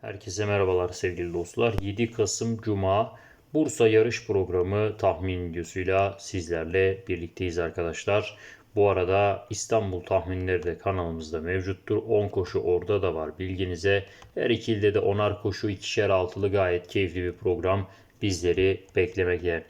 Herkese merhabalar sevgili dostlar. 7 Kasım Cuma Bursa yarış programı tahmin videosuyla sizlerle birlikteyiz arkadaşlar. Bu arada İstanbul tahminleri de kanalımızda mevcuttur. 10 koşu orada da var bilginize. Her iki de 10'ar koşu ikişer altılı gayet keyifli bir program bizleri beklemekte.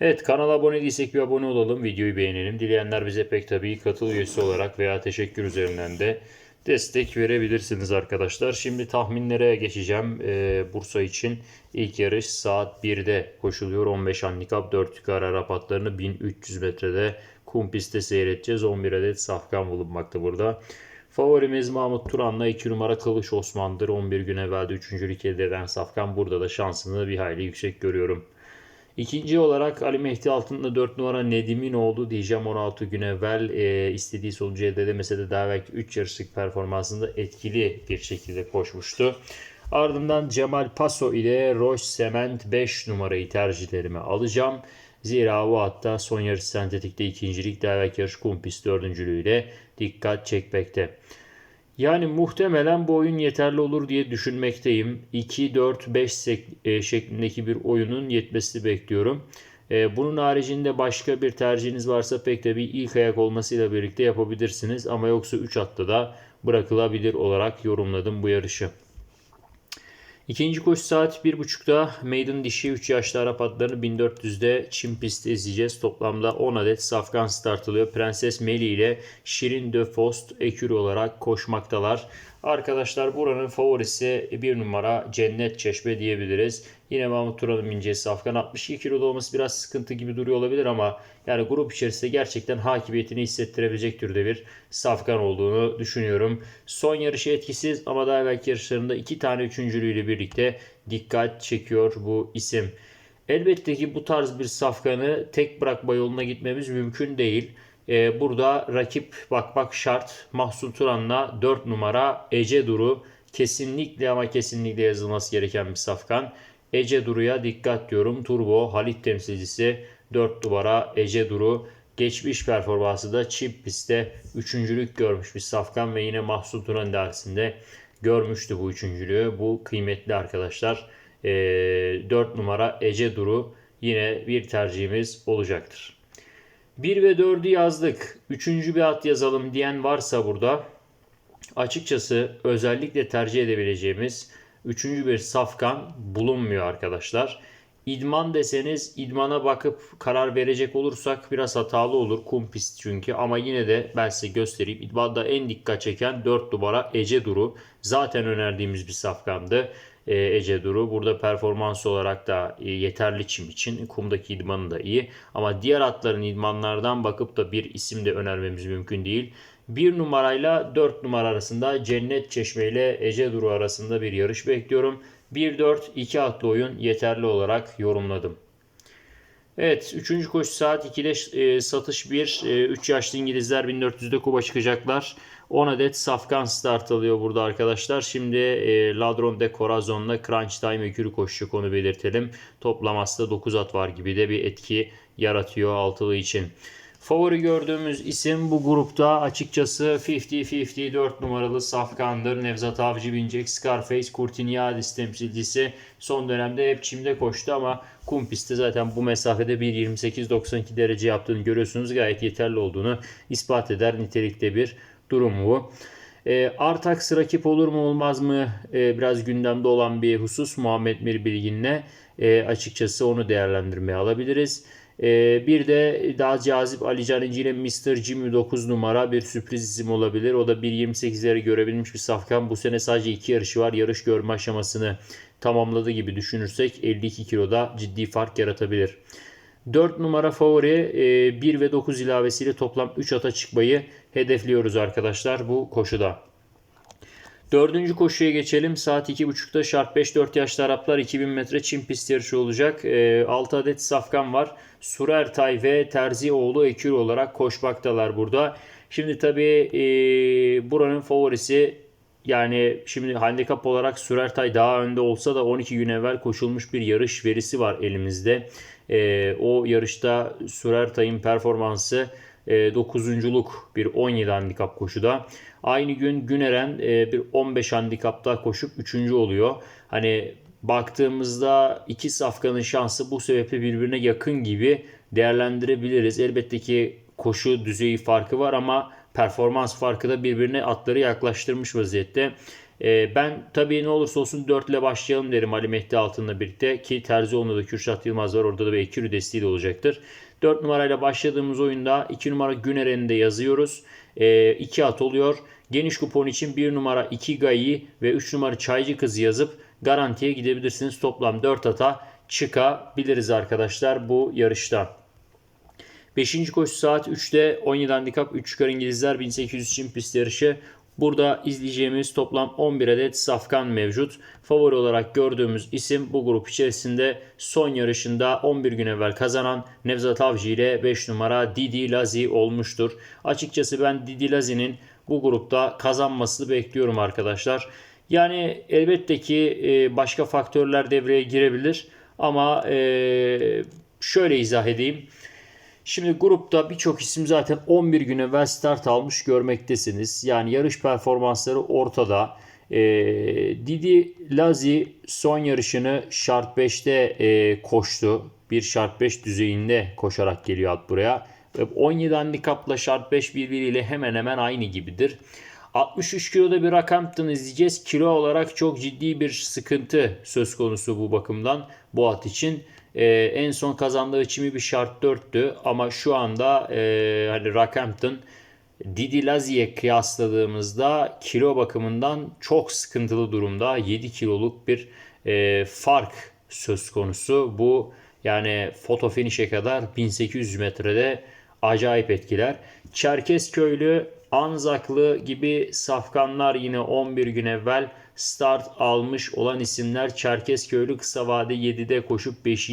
Evet kanala abone değilsek bir abone olalım. Videoyu beğenelim. Dileyenler bize pek tabii katıl üyesi olarak veya teşekkür üzerinden de destek verebilirsiniz arkadaşlar. Şimdi tahminlere geçeceğim. Ee, Bursa için ilk yarış saat 1'de koşuluyor. 15 handikap 4 yukarı Arap atlarını 1300 metrede kum pistte seyredeceğiz. 11 adet safkan bulunmakta burada. Favorimiz Mahmut Turan'la 2 numara Kılıç Osman'dır. 11 gün evvelde 3. elde eden Safkan burada da şansını bir hayli yüksek görüyorum. İkinci olarak Ali Mehdi Altın'da 4 numara Nedim'in oldu diyeceğim 16 gün evvel e, istediği sonucu elde edemese de daha belki 3 yarışlık performansında etkili bir şekilde koşmuştu. Ardından Cemal Paso ile Roche Sement 5 numarayı tercihlerime alacağım. Zira bu hatta son yarış sentetikte ikincilik daha belki yarış kum pist dördüncülüğüyle dikkat çekmekte. Yani muhtemelen bu oyun yeterli olur diye düşünmekteyim. 2-4-5 e, şeklindeki bir oyunun yetmesini bekliyorum. E, bunun haricinde başka bir tercihiniz varsa pek de bir ilk ayak olmasıyla birlikte yapabilirsiniz. Ama yoksa 3 hatta da bırakılabilir olarak yorumladım bu yarışı. İkinci koşu saat 1.30'da Maiden dişi 3 yaşlı Arap atlarını 1400'de çim pistte izleyeceğiz. Toplamda 10 adet safkan start alıyor. Prenses Meli ile Şirin de Fost ekür olarak koşmaktalar. Arkadaşlar buranın favorisi bir numara Cennet Çeşme diyebiliriz. Yine Mahmut Turan'ın incesi Safkan 62 kiloda olması biraz sıkıntı gibi duruyor olabilir ama yani grup içerisinde gerçekten hakimiyetini hissettirebilecek türde bir Safkan olduğunu düşünüyorum. Son yarışı etkisiz ama daha belki yarışlarında iki tane üçüncülüğüyle birlikte dikkat çekiyor bu isim. Elbette ki bu tarz bir safkanı tek bırakma yoluna gitmemiz mümkün değil. Ee, burada rakip bakmak şart. Mahsun Turan'la 4 numara Ece Duru kesinlikle ama kesinlikle yazılması gereken bir safkan. Ece Duru'ya dikkat diyorum. Turbo Halit temsilcisi 4 numara Ece Duru. Geçmiş performansı da çip pistte üçüncülük görmüş bir safkan ve yine Mahsun Turan dersinde görmüştü bu üçüncülüğü. Bu kıymetli arkadaşlar. E, 4 numara Ece Duru yine bir tercihimiz olacaktır. 1 ve 4'ü yazdık. Üçüncü bir at yazalım diyen varsa burada açıkçası özellikle tercih edebileceğimiz üçüncü bir safkan bulunmuyor arkadaşlar. İdman deseniz idmana bakıp karar verecek olursak biraz hatalı olur. Kum pist çünkü ama yine de ben size göstereyim. İdmanda en dikkat çeken 4 numara Ece Duru. Zaten önerdiğimiz bir safkandı. Ee, Ece Duru. Burada performans olarak da e, yeterli çim için. Kumdaki idmanı da iyi. Ama diğer atların idmanlardan bakıp da bir isim de önermemiz mümkün değil. 1 numarayla 4 numara arasında Cennet Çeşme ile Ece Duru arasında bir yarış bekliyorum. 1-4-2 atlı oyun yeterli olarak yorumladım. Evet 3. koşu saat 2'de e, satış 1. E, 3 yaşlı İngilizler 1400'de kuba çıkacaklar. 10 adet safkan start alıyor burada arkadaşlar. Şimdi e, Ladron de Corazon'la Crunch Time ökürü koşacak onu belirtelim. Toplaması 9 at var gibi de bir etki yaratıyor altılı için. Favori gördüğümüz isim bu grupta açıkçası 50-50 4 numaralı Safkan'dır. Nevzat Avcı binecek Scarface Kurtiniadis temsilcisi son dönemde hep çimde koştu ama kum pistte zaten bu mesafede 1.28-92 derece yaptığını görüyorsunuz. Gayet yeterli olduğunu ispat eder nitelikte bir durum bu. E, Artax rakip olur mu olmaz mı e, biraz gündemde olan bir husus Muhammed Mir Bilgin'le e, açıkçası onu değerlendirmeye alabiliriz. Ee, bir de daha cazip Ali Canici ile Mr. Jimmy 9 numara bir sürpriz isim olabilir. O da 1.28'leri görebilmiş bir safkan. Bu sene sadece 2 yarışı var. Yarış görme aşamasını tamamladı gibi düşünürsek 52 kiloda ciddi fark yaratabilir. 4 numara favori 1 ve 9 ilavesiyle toplam 3 ata çıkmayı hedefliyoruz arkadaşlar bu koşuda. Dördüncü koşuya geçelim. Saat 2.30'da Şart 5-4 yaşlı Araplar 2000 metre çim pist yarışı olacak. E, 6 adet safkan var. Surertay ve Terzioğlu Ekür olarak koşmaktalar burada. Şimdi tabi e, buranın favorisi yani şimdi handikap olarak Sürertay daha önde olsa da 12 gün evvel koşulmuş bir yarış verisi var elimizde. E, o yarışta Sürertay'ın performansı e, 9'unculuk bir 17 handikap koşuda. Aynı gün Güneren e, bir 15 handikapta koşup 3. oluyor. Hani baktığımızda iki safkanın şansı bu sebeple birbirine yakın gibi değerlendirebiliriz. Elbette ki koşu düzeyi farkı var ama performans farkı da birbirine atları yaklaştırmış vaziyette. Ee, ben tabii ne olursa olsun 4 ile başlayalım derim Ali Mehdi Altın'la birlikte ki Terzioğlu'nda da Kürşat Yılmaz var orada da bir Ekürü desteği de olacaktır. 4 numarayla başladığımız oyunda 2 numara Güneren'i de yazıyoruz. 2 at oluyor. Geniş kupon için 1 numara 2 Gayi ve 3 numara Çaycı Kızı yazıp garantiye gidebilirsiniz. Toplam 4 ata çıkabiliriz arkadaşlar bu yarışta. 5. koşu saat 3'te 17 handikap 3 çıkar İngilizler 1800 için pist yarışı. Burada izleyeceğimiz toplam 11 adet safkan mevcut. Favori olarak gördüğümüz isim bu grup içerisinde son yarışında 11 gün evvel kazanan Nevzat Avcı ile 5 numara Didi Lazi olmuştur. Açıkçası ben Didi Lazi'nin bu grupta kazanmasını bekliyorum arkadaşlar. Yani elbette ki e, başka faktörler devreye girebilir ama e, şöyle izah edeyim. Şimdi grupta birçok isim zaten 11 gün evvel start almış görmektesiniz. Yani yarış performansları ortada. E, Didi Lazi son yarışını şart 5'te e, koştu. Bir şart 5 düzeyinde koşarak geliyor at buraya. 17 handikapla şart 5 birbiriyle hemen hemen aynı gibidir. 63 kiloda bir Rockhampton izleyeceğiz. Kilo olarak çok ciddi bir sıkıntı söz konusu bu bakımdan bu at için. Ee, en son kazandığı çimi bir şart 4'tü ama şu anda e, hani Rockhampton Didi Lazi'ye kıyasladığımızda kilo bakımından çok sıkıntılı durumda. 7 kiloluk bir e, fark söz konusu. Bu yani foto finish'e kadar 1800 metrede acayip etkiler. Çerkezköylü, Anzaklı gibi safkanlar yine 11 gün evvel start almış olan isimler Çerkezköylü kısa vade 7'de koşup 5.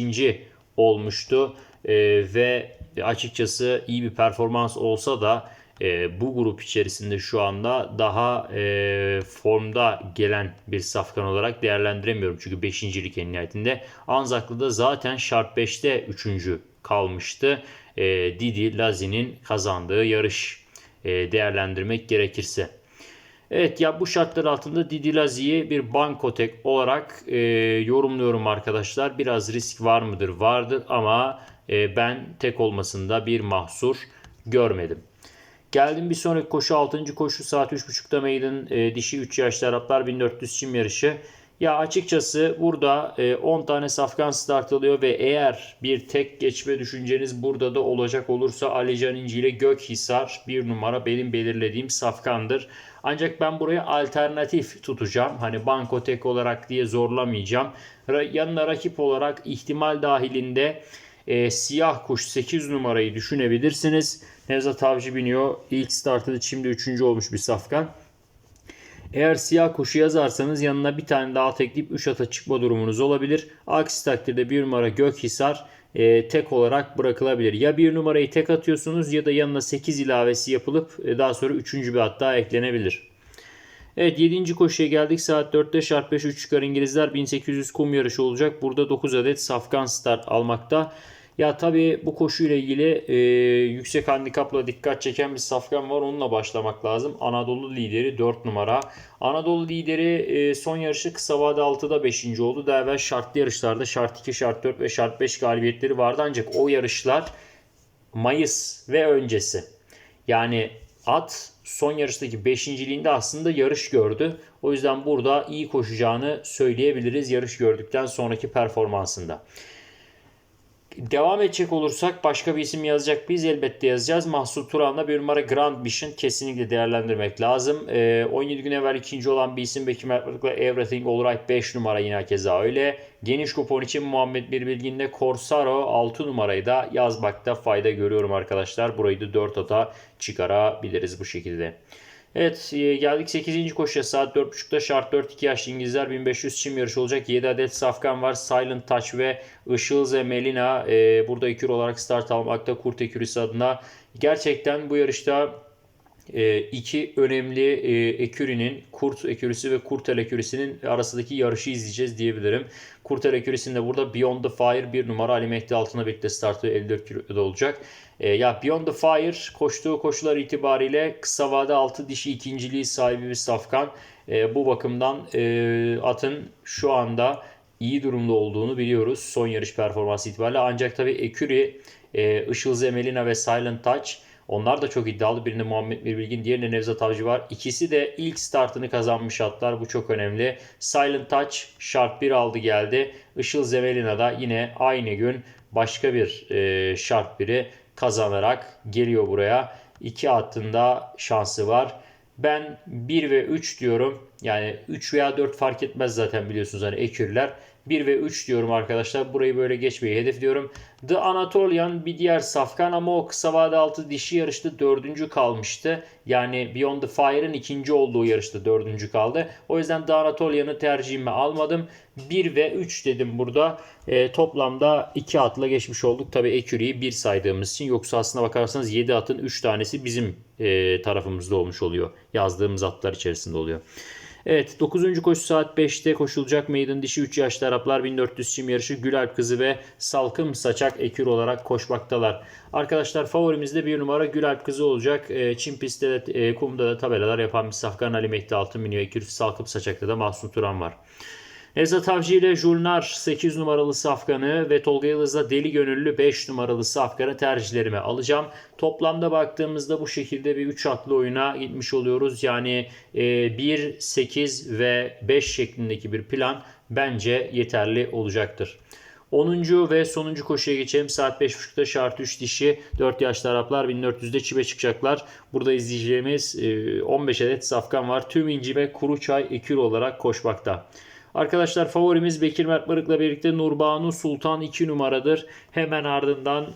olmuştu. Ee, ve açıkçası iyi bir performans olsa da e, bu grup içerisinde şu anda daha e, formda gelen bir safkan olarak değerlendiremiyorum. Çünkü 5. en nihayetinde. Anzaklı da zaten şart 5'te 3. kalmıştı. E, Didi Lazi'nin kazandığı yarış e, değerlendirmek gerekirse. Evet ya bu şartlar altında Didi Lazi'yi bir bankotek olarak e, yorumluyorum arkadaşlar. Biraz risk var mıdır? Vardır ama e, ben tek olmasında bir mahsur görmedim. Geldim bir sonraki koşu 6. koşu saat 3.30'da meydan e, dişi 3 yaşlı Araplar 1400 çim yarışı. Ya açıkçası burada 10 e, tane safkan start alıyor ve eğer bir tek geçme düşünceniz burada da olacak olursa Alican İnci ile Gökhisar bir numara benim belirlediğim safkandır. Ancak ben buraya alternatif tutacağım. Hani banko tek olarak diye zorlamayacağım. Yanına rakip olarak ihtimal dahilinde e, siyah kuş 8 numarayı düşünebilirsiniz. Nevzat Avcı biniyor. İlk startı şimdi 3. olmuş bir safkan. Eğer siyah kuşu yazarsanız yanına bir tane daha tekleyip 3 ata çıkma durumunuz olabilir. Aksi takdirde bir numara Gökhisar e, tek olarak bırakılabilir. Ya bir numarayı tek atıyorsunuz ya da yanına 8 ilavesi yapılıp e, daha sonra 3. bir at daha eklenebilir. Evet 7. koşuya geldik. Saat 4'te şart 5 3 çıkar İngilizler 1800 kum yarışı olacak. Burada 9 adet safkan start almakta. Ya tabii bu koşuyla ilgili e, yüksek handikapla dikkat çeken bir safkan var. Onunla başlamak lazım. Anadolu lideri 4 numara. Anadolu lideri e, son yarışı kısa vade 6'da 5. oldu. Daha evvel şartlı yarışlarda şart 2, şart 4 ve şart 5 galibiyetleri vardı. Ancak o yarışlar Mayıs ve öncesi. Yani at son yarıştaki 5.liğinde aslında yarış gördü. O yüzden burada iyi koşacağını söyleyebiliriz yarış gördükten sonraki performansında. Devam edecek olursak başka bir isim yazacak biz elbette yazacağız. Mahsur Turan'la bir numara Grand Mission kesinlikle değerlendirmek lazım. Ee, 17 gün evvel ikinci olan bir isim Bekir Mertlik'le Everything Alright 5 numara yine keza öyle. Geniş kupon için Muhammed Birbilgin'de Corsaro 6 numarayı da yazmakta fayda görüyorum arkadaşlar. Burayı da 4 ata çıkarabiliriz bu şekilde. Evet e, geldik 8. koşuya saat 4.30'da şart 4-2 yaşlı İngilizler 1500 çim yarışı olacak. 7 adet safkan var. Silent Touch ve Işıl ve Melina e, burada ekür olarak start almakta Kurt Ekürisi adına. Gerçekten bu yarışta e, iki önemli e, ekürinin Kurt ekürisi ve Kurtel ekürisinin arasındaki yarışı izleyeceğiz diyebilirim. Kurtel ekürisinde burada Beyond the Fire bir numara Ali Mehdi altına birlikte startı 54 kiloda olacak. E, ya Beyond the Fire koştuğu koşular itibariyle kısa vade altı dişi ikinciliği sahibi bir safkan. E, bu bakımdan e, atın şu anda iyi durumda olduğunu biliyoruz son yarış performansı itibariyle. Ancak tabii Eküri, e, Işıl Zemelina ve Silent Touch onlar da çok iddialı. Birinde Muhammed Mirbilgin, diğerinde Nevzat Avcı var. İkisi de ilk startını kazanmış atlar. Bu çok önemli. Silent Touch şart 1 aldı geldi. Işıl Zemelina da yine aynı gün başka bir e, şart 1'i kazanarak geliyor buraya. İki attında şansı var. Ben 1 ve 3 diyorum. Yani 3 veya 4 fark etmez zaten biliyorsunuz hani ekürler. 1 ve 3 diyorum arkadaşlar. Burayı böyle geçmeyi hedefliyorum. The Anatolian bir diğer safkan ama o kısa vade altı dişi yarışta dördüncü kalmıştı. Yani Beyond the Fire'ın ikinci olduğu yarışta dördüncü kaldı. O yüzden The Anatolian'ı tercihime almadım. 1 ve 3 dedim burada. E, toplamda 2 atla geçmiş olduk. Tabi Eküri'yi 1 saydığımız için. Yoksa aslına bakarsanız 7 atın 3 tanesi bizim e, tarafımızda olmuş oluyor. Yazdığımız atlar içerisinde oluyor. Evet 9. koşu saat 5'te koşulacak meydan dişi 3 yaşlı Araplar 1400 çim yarışı Gülalp kızı ve Salkım Saçak Ekür olarak koşmaktalar. Arkadaşlar favorimizde bir numara Gülalp kızı olacak. E, çim pistte de e, kumda da tabelalar yapan bir Safkan Ali Mehdi Altın biniyor. Ekür Salkım Saçak'ta da Mahsun Turan var. Nevzat Avcı ile Julnar 8 numaralı safkanı ve Tolga Yıldız'la Deli Gönüllü 5 numaralı safkanı tercihlerime alacağım. Toplamda baktığımızda bu şekilde bir 3 atlı oyuna gitmiş oluyoruz. Yani 1, 8 ve 5 şeklindeki bir plan bence yeterli olacaktır. 10. ve sonuncu koşuya geçelim. Saat 5.30'da şart 3 dişi 4 yaşlı Araplar 1400'de çibe çıkacaklar. Burada izleyeceğimiz 15 adet safkan var. Tüm inci ve kuru çay ekür olarak koşmakta. Arkadaşlar favorimiz Bekir Mert Barık'la birlikte Nurbanu Sultan 2 numaradır. Hemen ardından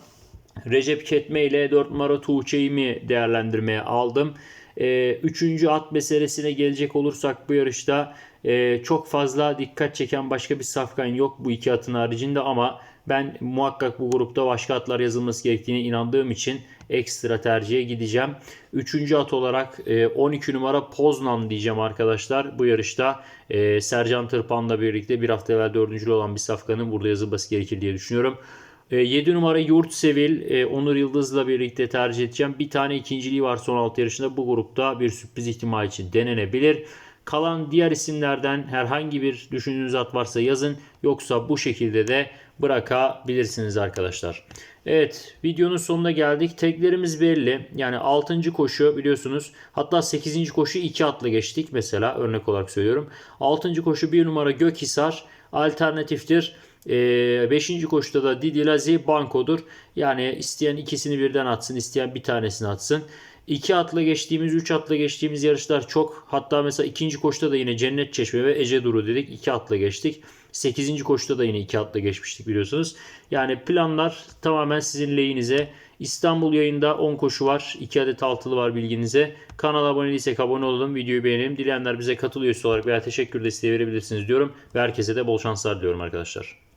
Recep Ketme ile 4 numara Tuğçe'yi değerlendirmeye aldım. Ee, üçüncü at meselesine gelecek olursak bu yarışta e, çok fazla dikkat çeken başka bir safkan yok bu iki atın haricinde ama ben muhakkak bu grupta başka atlar yazılması gerektiğine inandığım için ekstra tercihe gideceğim. Üçüncü at olarak 12 e, numara Poznan diyeceğim arkadaşlar. Bu yarışta e, Sercan Tırpan'la birlikte bir hafta evvel dördüncülü olan bir safkanın burada yazılması gerekir diye düşünüyorum. 7 e, numara Yurtsevil Onur Yıldız'la birlikte tercih edeceğim. Bir tane ikinciliği var son altı yarışında. Bu grupta bir sürpriz ihtimal için denenebilir. Kalan diğer isimlerden herhangi bir düşündüğünüz at varsa yazın. Yoksa bu şekilde de bırakabilirsiniz arkadaşlar. Evet videonun sonuna geldik. Teklerimiz belli. Yani 6. koşu biliyorsunuz. Hatta 8. koşu 2 atla geçtik mesela örnek olarak söylüyorum. 6. koşu 1 numara Gökhisar alternatiftir. 5. E, koşuda da Didi Lazi bankodur. Yani isteyen ikisini birden atsın, isteyen bir tanesini atsın. 2 atla geçtiğimiz, 3 atla geçtiğimiz yarışlar çok. Hatta mesela ikinci koşuda da yine Cennet Çeşme ve Ece Duru dedik. 2 atla geçtik. 8. koşuda da yine 2 atla geçmiştik biliyorsunuz. Yani planlar tamamen sizin lehinize. İstanbul yayında 10 koşu var. 2 adet altılı var bilginize. Kanala abone değilsek abone olalım. Videoyu beğenelim. Dileyenler bize katıl üyesi olarak veya teşekkür desteği verebilirsiniz diyorum. Ve herkese de bol şanslar diliyorum arkadaşlar.